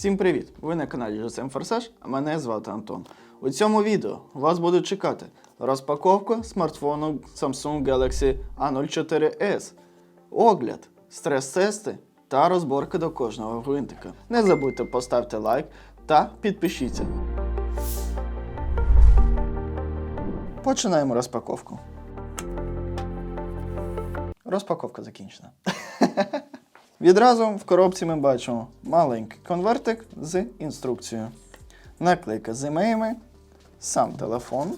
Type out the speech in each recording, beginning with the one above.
Всім привіт! Ви на каналі GSM Форсаж, а мене звати Антон. У цьому відео вас будуть чекати розпаковка смартфону Samsung Galaxy A04s, огляд, стрес-тести та розборка до кожного гвинтика. Не забудьте поставити лайк та підпишіться. Починаємо розпаковку. Розпаковка закінчена. Відразу в коробці ми бачимо маленький конвертик з інструкцією. Наклейка з імеями, сам телефон,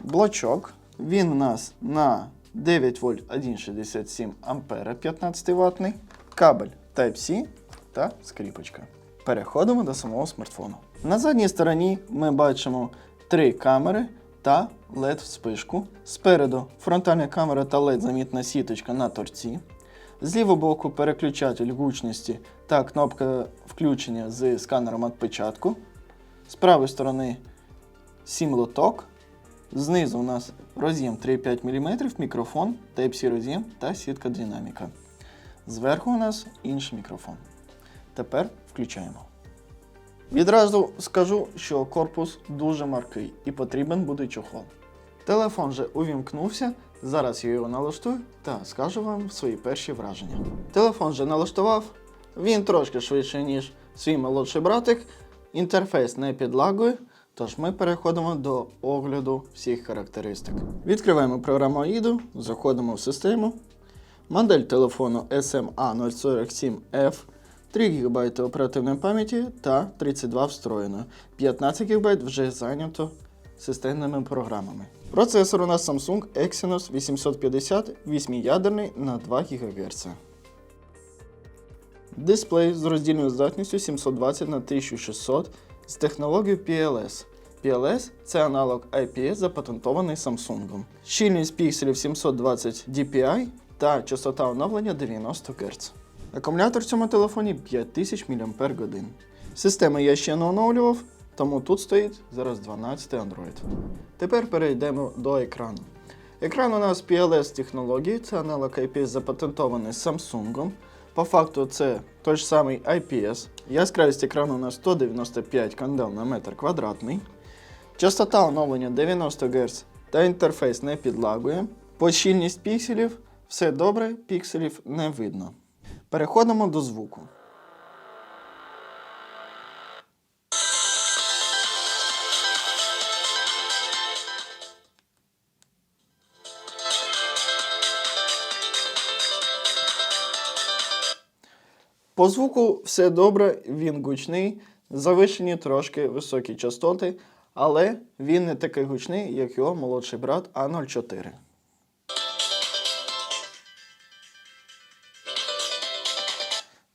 блочок. Він у нас на 9 вольт 1,67 ампера 15 ватний, кабель Type-C та скріпочка. Переходимо до самого смартфону. На задній стороні ми бачимо три камери та LED-вспишку. Спереду фронтальна камера та LED-замітна сіточка на торці. З лівого боку переключатель гучності та кнопка включення з сканером відпечатку. З правої сторони 7 лоток. Знизу у нас роз'єм 3,5 мм, мікрофон, Type-C роз'єм та сітка динаміка. Зверху у нас інший мікрофон. Тепер включаємо. Відразу скажу, що корпус дуже маркий і потрібен буде чохол. Телефон же увімкнувся. Зараз я його налаштую та скажу вам свої перші враження. Телефон же налаштував, він трошки швидше, ніж свій молодший братик. Інтерфейс не підлагує, тож ми переходимо до огляду всіх характеристик. Відкриваємо програму AIDO, заходимо в систему. Модель телефону SMA047F, 3 ГБ оперативної пам'яті та 32 встроєної. 15 ГБ вже зайнято системними програмами. Процесор у нас Samsung Exynos 850 8-ядерний на 2 ГГц. Дисплей з роздільною здатністю 720 на 1600 з технологією PLS. PLS це аналог IPS, запатентований Samsung. Щільність пікселів 720 dpi та частота оновлення 90 Гц. Акумулятор в цьому телефоні 5000 мАч. Системи я ще не оновлював, тому тут стоїть зараз 12 Android. Тепер перейдемо до екрану. Екран у нас PLS технології, це аналог IPS запатентований Samsung. По факту це той ж самий IPS. Яскравість екрану у нас 195 кандел на метр квадратний. Частота оновлення 90 Гц та інтерфейс не підлагує. По щільність пікселів все добре, пікселів не видно. Переходимо до звуку. По звуку все добре, він гучний, завишені трошки високі частоти, але він не такий гучний, як його молодший брат А04.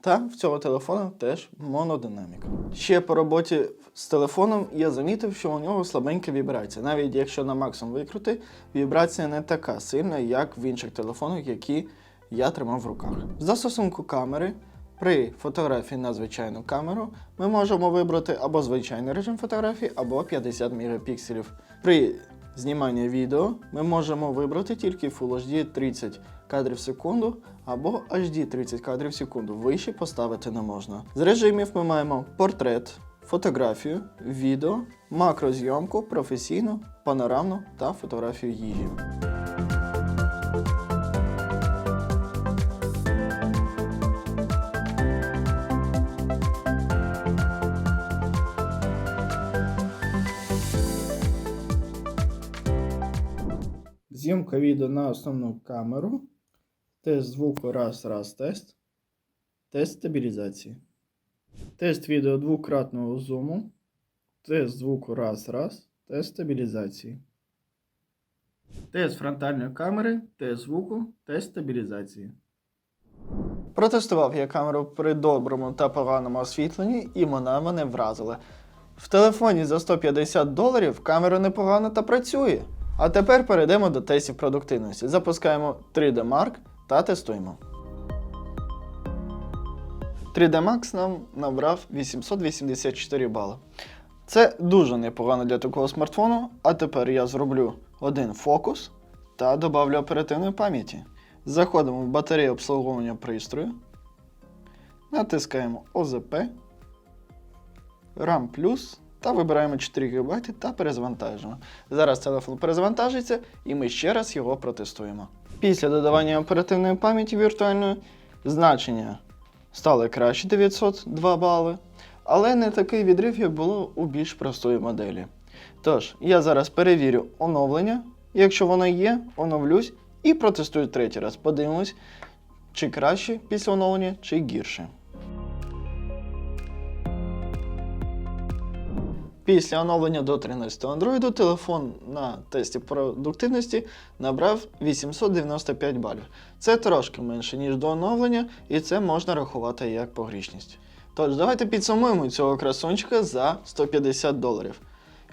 Та в цього телефону теж монодинаміка. Ще по роботі з телефоном я замітив, що у нього слабенька вібрація. Навіть якщо на максимум викрути, вібрація не така сильна, як в інших телефонах, які я тримав в руках. В застосунку камери при фотографії на звичайну камеру ми можемо вибрати або звичайний режим фотографії, або 50 мегапікселів. При зніманні відео ми можемо вибрати тільки Full HD 30 кадрів в секунду або HD 30 кадрів в секунду. Вище поставити не можна. З режимів ми маємо портрет, фотографію, відео, макрозйомку, професійну, панорамну та фотографію їжі. Зйомка відео на основну камеру. Тест звуку раз, раз, тест. Тест стабілізації. Тест відео двократного зуму. Тест звуку раз, раз. Тест стабілізації. Тест фронтальної камери, тест звуку, тест стабілізації. Протестував я камеру при доброму та поганому освітленні, і вона мене вразила. В телефоні за 150 доларів камера непогано та працює. А тепер перейдемо до тестів продуктивності. Запускаємо 3D Mark та тестуємо. 3D Max нам набрав 884 бали. Це дуже непогано для такого смартфону. А тепер я зроблю один фокус та добавлю оперативної пам'яті. Заходимо в батарею обслуговування пристрою. Натискаємо ОЗП, RAM та вибираємо 4 ГБ та перезавантажуємо. Зараз телефон перезавантажиться і ми ще раз його протестуємо. Після додавання оперативної пам'яті віртуальної значення стали краще 902 бали, але не такий відрив, як було у більш простої моделі. Тож, я зараз перевірю оновлення. Якщо воно є, оновлюсь і протестую третій раз. Подивимось, чи краще після оновлення, чи гірше. Після оновлення до 13 Android телефон на тесті продуктивності набрав 895 балів. Це трошки менше, ніж до оновлення, і це можна рахувати як погрішність. Тож, давайте підсумуємо цього красунчика за 150 доларів.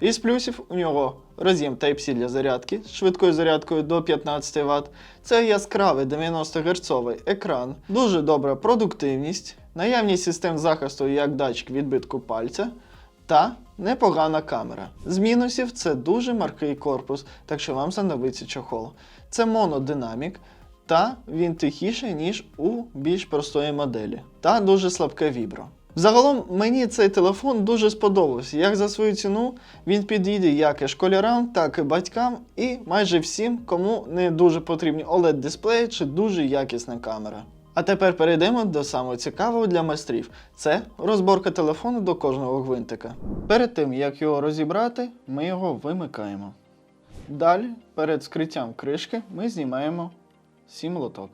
Із плюсів у нього роз'єм Type-C для зарядки з швидкою зарядкою до 15 Вт. Це яскравий 90 Гц екран, дуже добра продуктивність, наявність систем захисту як датчик відбитку пальця та непогана камера. З мінусів це дуже маркий корпус, так що вам знадобиться чохол. Це монодинамік. Та він тихіший, ніж у більш простої моделі, та дуже слабке вібро. Загалом мені цей телефон дуже сподобався. Як за свою ціну він підійде як і школярам, так і батькам, і майже всім, кому не дуже потрібні oled дисплеї чи дуже якісна камера. А тепер перейдемо до самого цікавого для майстрів: це розборка телефону до кожного гвинтика. Перед тим як його розібрати, ми його вимикаємо. Далі, перед скриттям кришки, ми знімаємо сім лоток.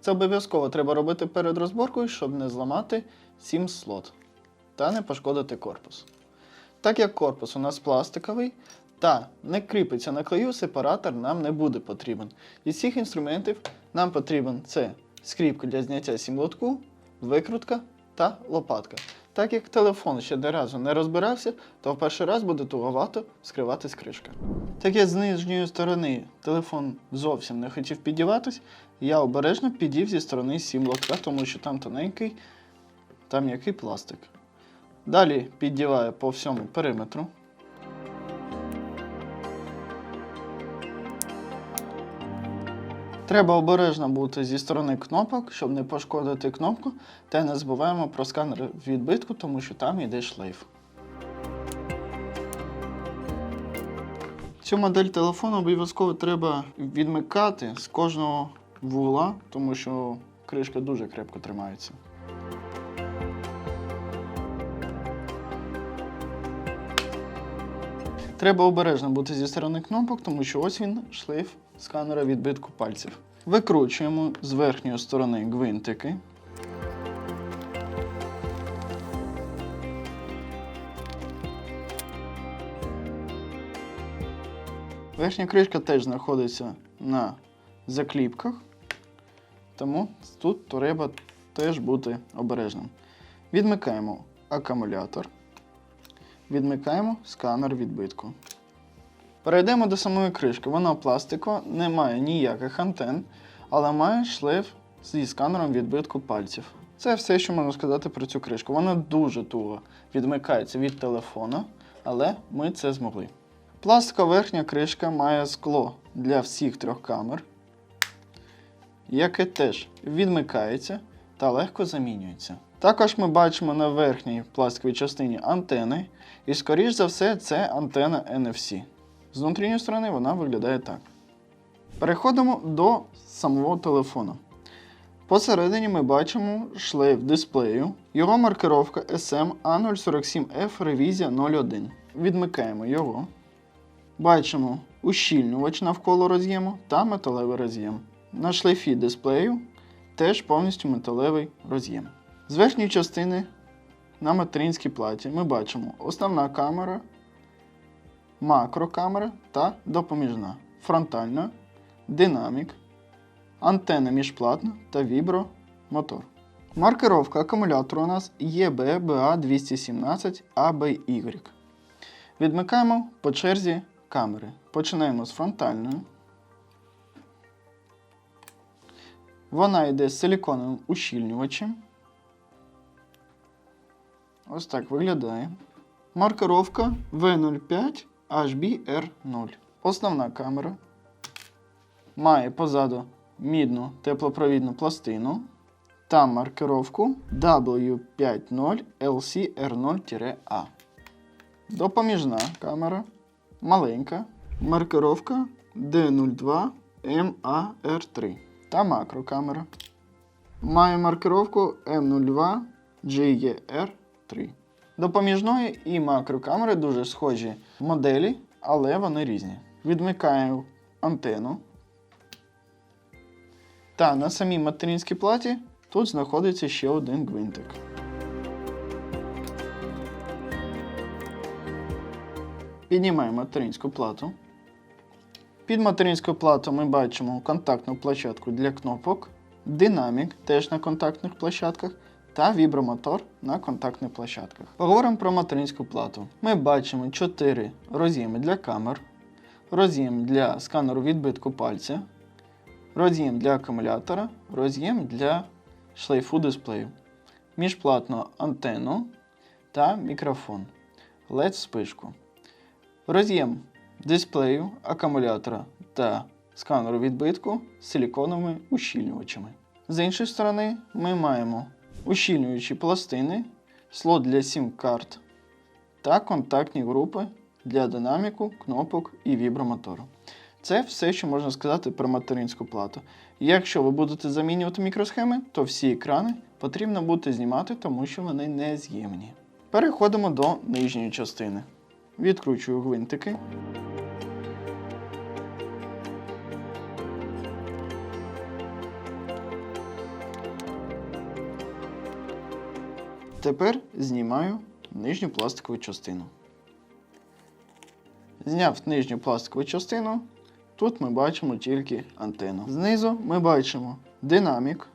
Це обов'язково треба робити перед розборкою, щоб не зламати сім слот та не пошкодити корпус. Так як корпус у нас пластиковий та не кріпиться на клею, сепаратор нам не буде потрібен. Із цих інструментів нам потрібен це скріпка для зняття сім-лотку, викрутка та лопатка. Так як телефон ще ні разу не розбирався, то в перший раз буде туговато скриватись кришка. Так як з нижньої сторони телефон зовсім не хотів підіватись, я обережно підів зі сторони сім лотка, тому що там тоненький та м'який пластик. Далі піддіваю по всьому периметру. Треба обережно бути зі сторони кнопок, щоб не пошкодити кнопку, та не забуваємо про сканер відбитку, тому що там йде шлейф. Цю модель телефону обов'язково треба відмикати з кожного вугла, тому що кришка дуже крепко тримається. Треба обережно бути зі сторони кнопок, тому що ось він шлейф сканера відбитку пальців. Викручуємо з верхньої сторони гвинтики. Верхня кришка теж знаходиться на закліпках, тому тут треба теж бути обережним. Відмикаємо акумулятор, відмикаємо сканер відбитку. Перейдемо до самої кришки. Вона пластикова, не має ніяких антен, але має шлейф зі сканером відбитку пальців. Це все, що можна сказати про цю кришку. Вона дуже туго відмикається від телефона, але ми це змогли. Пластикова верхня кришка має скло для всіх трьох камер, яке теж відмикається та легко замінюється. Також ми бачимо на верхній пластиковій частині антени, і, скоріш за все, це антена NFC. З внутрішньої сторони вона виглядає так. Переходимо до самого телефону. Посередині ми бачимо шлейф дисплею, його маркировка SM A047F ревізія 01. Відмикаємо його. Бачимо ущільнювач навколо роз'єму та металевий роз'єм. На шлейфі дисплею теж повністю металевий роз'єм. З верхньої частини на материнській платі ми бачимо основна камера, макрокамера та допоміжна, фронтальна, динамік, антенна міжплатна та вібромотор. Маркировка акумулятору у нас EB-BA217ABY. Відмикаємо по черзі камери. Починаємо з фронтальної. Вона йде з силіконовим ущільнювачем. Ось так виглядає. Маркировка V05 HBR0. Основна камера. Має позаду мідну теплопровідну пластину та маркировку W50LCR0-A. Допоміжна камера, маленька, маркировка D02MAR3 та макрокамера. Має маркировку M02GER3. Допоміжної і макрокамери дуже схожі моделі, але вони різні. Відмикаю антенну. Та на самій материнській платі тут знаходиться ще один гвинтик. Піднімаємо материнську плату. Під материнською платою ми бачимо контактну площадку для кнопок, динамік теж на контактних площадках та вібромотор на контактних площадках. Поговоримо про материнську плату. Ми бачимо 4 роз'єми для камер, роз'єм для сканеру відбитку пальця, роз'єм для акумулятора, роз'єм для шлейфу дисплею, міжплатну антенну та мікрофон, LED-спишку. Роз'єм дисплею, акумулятора та сканеру відбитку з силіконовими ущільнювачами. З іншої сторони, ми маємо ущільнюючі пластини, слот для сім-карт та контактні групи для динаміку, кнопок і вібромотору. Це все, що можна сказати про материнську плату. Якщо ви будете замінювати мікросхеми, то всі екрани потрібно буде знімати, тому що вони не з'ємні. Переходимо до нижньої частини. Відкручую гвинтики. Тепер знімаю нижню пластикову частину. Зняв нижню пластикову частину, тут ми бачимо тільки антенну. Знизу ми бачимо динамік,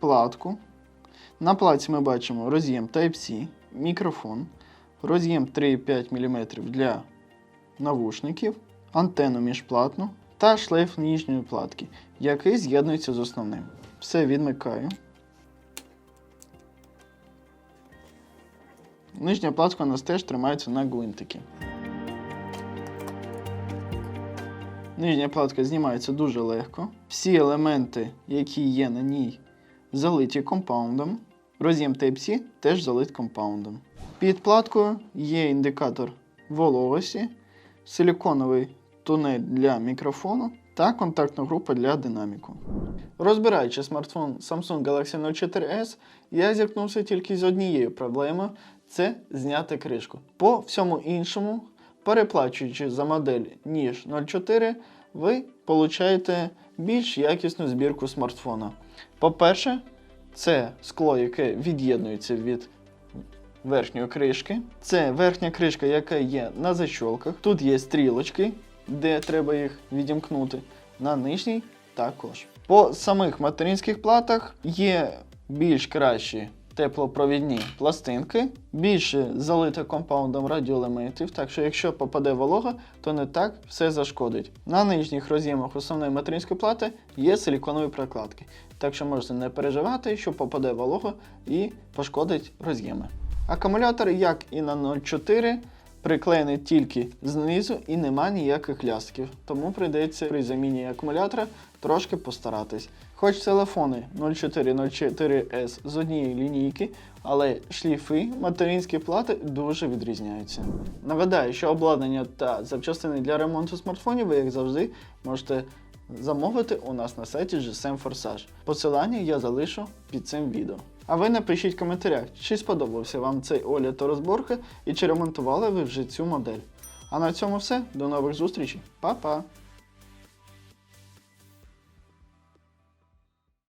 платку. На платі ми бачимо роз'єм Type-C, мікрофон, роз'єм 3,5 мм для навушників, антенну міжплатну та шлейф нижньої платки, який з'єднується з основним. Все відмикаю. Нижня платка у нас теж тримається на гвинтики. Нижня платка знімається дуже легко. Всі елементи, які є на ній, залиті компаундом. Роз'єм Type-C теж залит компаундом. Під платкою є індикатор вологості, силіконовий тунель для мікрофону та контактна група для динаміку. Розбираючи смартфон Samsung Galaxy Note 4S, я зіткнувся тільки з однією проблемою це зняти кришку. По всьому іншому, переплачуючи за модель ніж 04, ви получаєте більш якісну збірку смартфона. По-перше, це скло, яке від'єднується від верхньої кришки. Це верхня кришка, яка є на защолках. Тут є стрілочки, де треба їх відімкнути. На нижній також. По самих материнських платах є більш кращі теплопровідні пластинки, більше залите компаундом радіоелементів, так що якщо попаде волога, то не так все зашкодить. На нижніх роз'ємах основної материнської плати є силіконові прокладки, так що можете не переживати, що попаде волога і пошкодить роз'єми. Акумулятор, як і на 0,4, приклеєний тільки знизу і нема ніяких лясків, тому прийдеться при заміні акумулятора трошки постаратись. Хоч телефони 0404S з однієї лінійки, але шліфи материнські плати дуже відрізняються. Нагадаю, що обладнання та запчастини для ремонту смартфонів ви, як завжди, можете замовити у нас на сайті GSM Forsage. Посилання я залишу під цим відео. А ви напишіть в коментарях, чи сподобався вам цей огляд та розборка і чи ремонтували ви вже цю модель. А на цьому все. До нових зустрічей. Па-па!